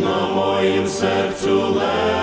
На моїм серцю лежить.